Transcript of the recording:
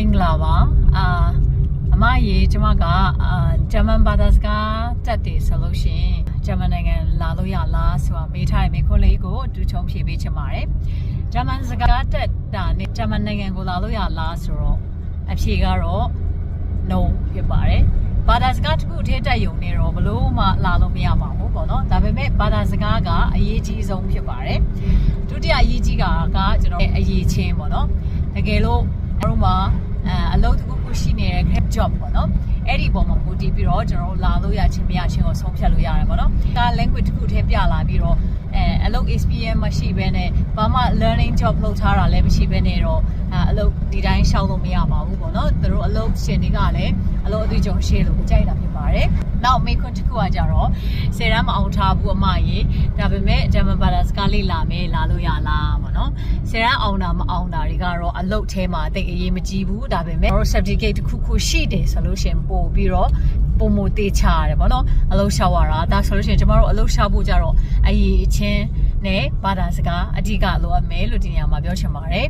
င်္ဂလာပါအာအမရေကျမကအာဂျာမန်ဘာသာစကားတက်တယ်ဆိုလို့ရှရင်ဂျာမန်နိုင်ငံလာလို့ရလားဆိုတာမေးထားတဲ့မေးခွန်းလေးကိုအတူချုံဖြေပေးချင်ပါတယ်ဂျာမန်စကားတက်တာနဲ့ဂျာမန်နိုင်ငံကိုလာလို့ရလားဆိုတော့အဖြေကတော့ no ဖြစ်ပါတယ်ဘာသာစကားတစ်ခုအထက်တက်ယုံနေတော့ဘလို့မှလာလို့မရပါဘူးပေါ့နော်ဒါပေမဲ့ဘာသာစကားကအရေးကြီးဆုံးဖြစ်ပါတယ်ဒုတိယအရေးကြီးတာကကျွန်တော်အရေးချင်းပေါ့နော်တကယ်လို့ကျွန်တော်တို့မှာအဲအလုပ်တစ်ခုခုရှိနေတဲ့ job ပေါ့နော်အဲ့ဒီပုံမှာမူတည်ပြီးတော့ကျွန်တော်တို့လာလို့ရချင်းမရချင်းကိုဆုံးဖြတ်လို့ရတယ်ပေါ့နော်ဒါ language တစ်ခုတည်းပြလာပြီးတော့အဲအလုပ် experience မရှိဘဲနဲ့ဘာမှ learning job လုပ်ထားတာလည်းမရှိဘဲနဲ့တော့အဲအလုပ်ဒီတိုင်းရှောက်လို့မရပါဘူးပေါ့နော်သူတို့အလုပ်ရှင်တွေကလည်းအလုပ်အတွေ့အကြုံရှိလို့ကြိုက်တာဖြစ်ပါတယ်နောက်မိခွန်းတစ်ခုကကြတော့ဆယ်တန်းမအောင်ထားဘူးအမရေဒါပေမဲ့ဂျာမန်ဘာသာစကားလေးလာမယ်လာလို့ရလားပေါ့ နော်ဆယ်တန်းအောင်တာမအောင်တာတွေကတော့အလုပ်ထဲမှာတိတ်အရေးမကြီးဘူးဒါပေမဲ့တို့ certificate တစ်ခုခုရှိတယ်ဆိုလို့ရှရင်ပို့ပြီးတော့ပုံမသေးချရတယ်ပေါ့နော်အလုပ်ရှောက်ရတာဒါဆိုလို့ရှရင်ကျမတို့အလုပ်ရှောက်ဖို့ကြတော့အရေးအချင်းနဲ့ဘာသာစကားအဓိကလိုအပ်မယ်လို့ဒီနေရာမှာပြောချင်ပါတယ်